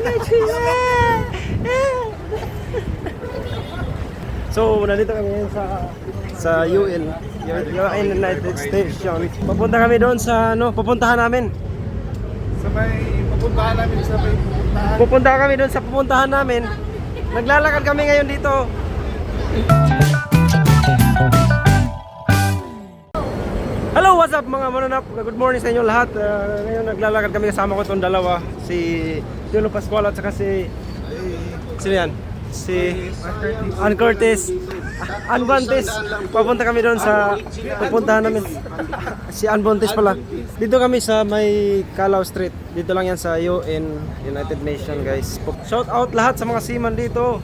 So, nandito kami ngayon sa sa UN, UN United Station. Papunta kami doon sa ano, pupuntahan namin. Sa may pupuntahan namin sa may pupuntahan. Pupunta kami doon sa pupuntahan namin. Naglalakad kami ngayon dito. Hello, what's up mga mananap? Good morning sa inyo lahat. Uh, ngayon naglalakad kami kasama ko itong dalawa. Si Julo Pascual at saka si... Sino yan? Si... Ann Curtis. Ann Bantes. Papunta kami doon sa pupuntahan namin. si Ann Bantes pala. Dito kami sa may Calao Street. Dito lang yan sa UN, United Nation guys. Shout out lahat sa mga seaman dito.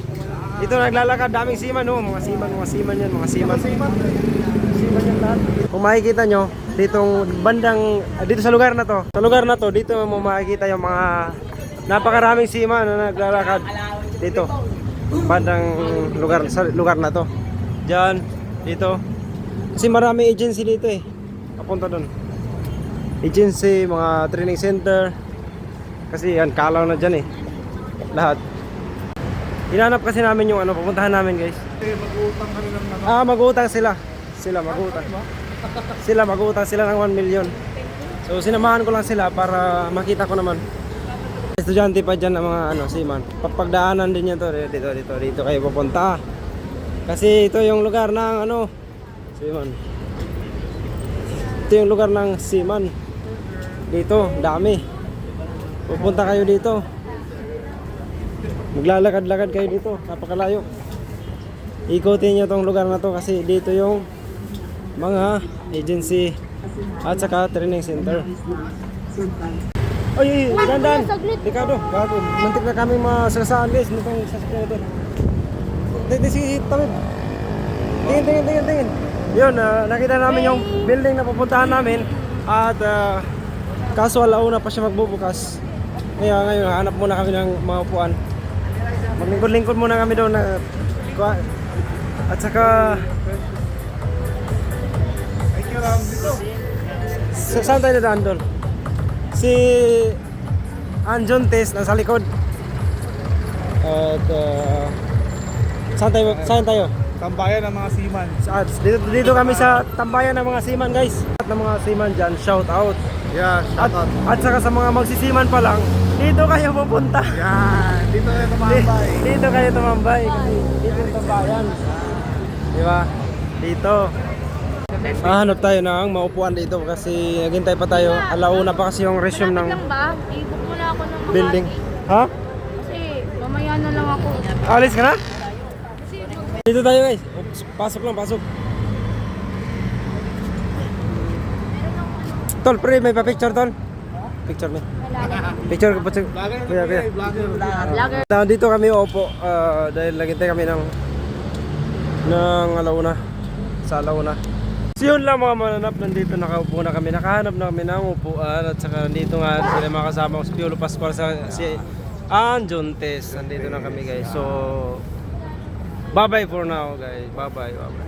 Dito naglalakad, daming seaman oh. Mga seaman, mga seaman yan, mga seaman. Seaman yan lahat. Kung makikita nyo, ditong bandang, dito sa lugar na to, sa lugar na to, dito mo makikita yung mga napakaraming seaman na naglalakad dito. Bandang lugar, sa lugar na to. Diyan, dito. Kasi marami agency dito eh. Papunta doon. Agency, mga training center. Kasi yan, kalaw na dyan eh. Lahat. Hinanap kasi namin yung ano, pupuntahan namin guys. Eh, mag-uutang kami ng ano. Ah, mag-utang sila. Sila mag-utang. Sila mag-utang sila ng 1 million. So sinamahan ko lang sila para makita ko naman. Estudyante pa dyan ng mga ano, seaman. Papagdaanan din yan to. Dito, dito, dito kayo pupunta. Kasi ito yung lugar ng ano, seaman. Ito yung lugar ng seaman. Dito, dami. Pupunta kayo dito. Maglalakad-lakad kayo dito. Napakalayo. Ikutin nyo tong lugar na to kasi dito yung mga agency at saka training center. Ay, ay, dandan. Ricardo, bago. Muntik na kami masasaan guys nitong sasakyan na to. Tingin si Tawid. Tingin, tingin, tingin, tingin. Yun, ah, nakita namin yung building na pupuntahan namin at uh, kaso alauna pa siya magbubukas. Kaya ngayon, hanap muna kami ng mga upuan. Maglingkod-lingkod muna kami doon na kuha- at saka sa saan tayo dadaan doon? Si Anjon Test nasa likod. At uh, saan tayo? Saan tayo? Tambayan ng mga seaman. Sa, dito, dito kami sa tambayan ng mga seaman guys. At ng mga seaman dyan, shout out. Yeah, At, at saka sa mga magsisiman pa lang, dito kayo pupunta. Yan, dito na tumambay. Dito kayo tumambay kasi dito tambayan. Di ba? Dito. Hahanap tayo ng maupuan dito kasi naghintay pa tayo. Alauna pa kasi yung resume ng lang ba? Ikot muna ako ng mga building. Ha? Kasi mamaya na lang ako. Alis ka na? Dito tayo guys. Oops, pasok lang, pasok. Tol, pre, may pa-picture, tol. Picture me. Picture ko, picture. Vlogger na Kuya, kuya. vlogger. Vlogger. Na dito kami opo ah, dahil naghintay kami ng ng alauna sa alauna. So yun lang mga mananap, nandito nakaupo na kami. Nakahanap na kami ng upuan at saka nandito nga sila mga kasama ko si Piolo Pascual sa si Anjon Tess. Nandito na kami guys. So bye bye for now guys. Bye bye. Bye bye.